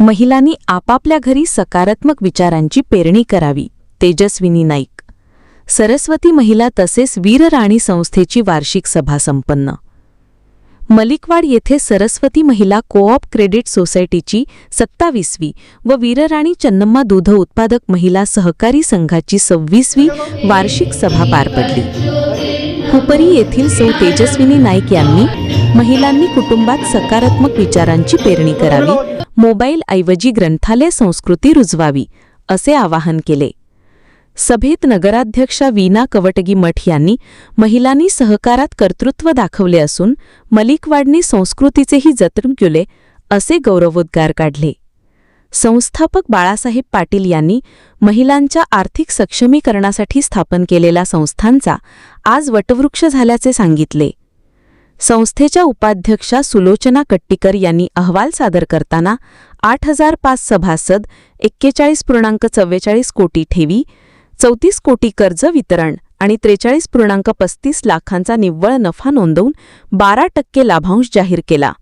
महिलांनी आपापल्या घरी सकारात्मक विचारांची पेरणी करावी. तेजस्विनी नाईक. सरस्वती महिला तसेच वीरराणी संस्थेची वार्षिक सभा संपन्न. मलिकवाड येथे सरस्वती महिला कोऑप क्रेडिट सोसायटीची सत्तावीसवी व वीरराणी चन्नम्मा दूध उत्पादक महिला सहकारी संघाची सव्वीसवी वार्षिक सभा पार पडली. हुपरी येथील सौ तेजस्विनी नाईक यांनी महिलांनी कुटुंबात सकारात्मक विचारांची पेरणी करावी. मोबाईलऐवजी ग्रंथालय संस्कृती रुजवावी असे आवाहन केले. सभेत नगराध्यक्षा वीना कवटगी मठ यांनी महिलांनी सहकारात कर्तृत्व दाखवले असून मलिकवाडनी संस्कृतीचेही जतन केले असे गौरवोद्गार काढले. संस्थापक बाळासाहेब पाटील यांनी महिलांच्या आर्थिक सक्षमीकरणासाठी स्थापन केलेल्या संस्थांचा आज वटवृक्ष झाल्याचे सांगितले. संस्थेच्या उपाध्यक्षा सुलोचना कट्टीकर यांनी अहवाल सादर करताना आठ हजार पाच सभासद एक्केचाळीस पूर्णांक चव्वेचाळीस कोटी ठेवी चौतीस कोटी कर्ज वितरण आणि त्रेचाळीस पूर्णांक पस्तीस लाखांचा निव्वळ नफा नोंदवून बारा टक्के लाभांश जाहीर केला.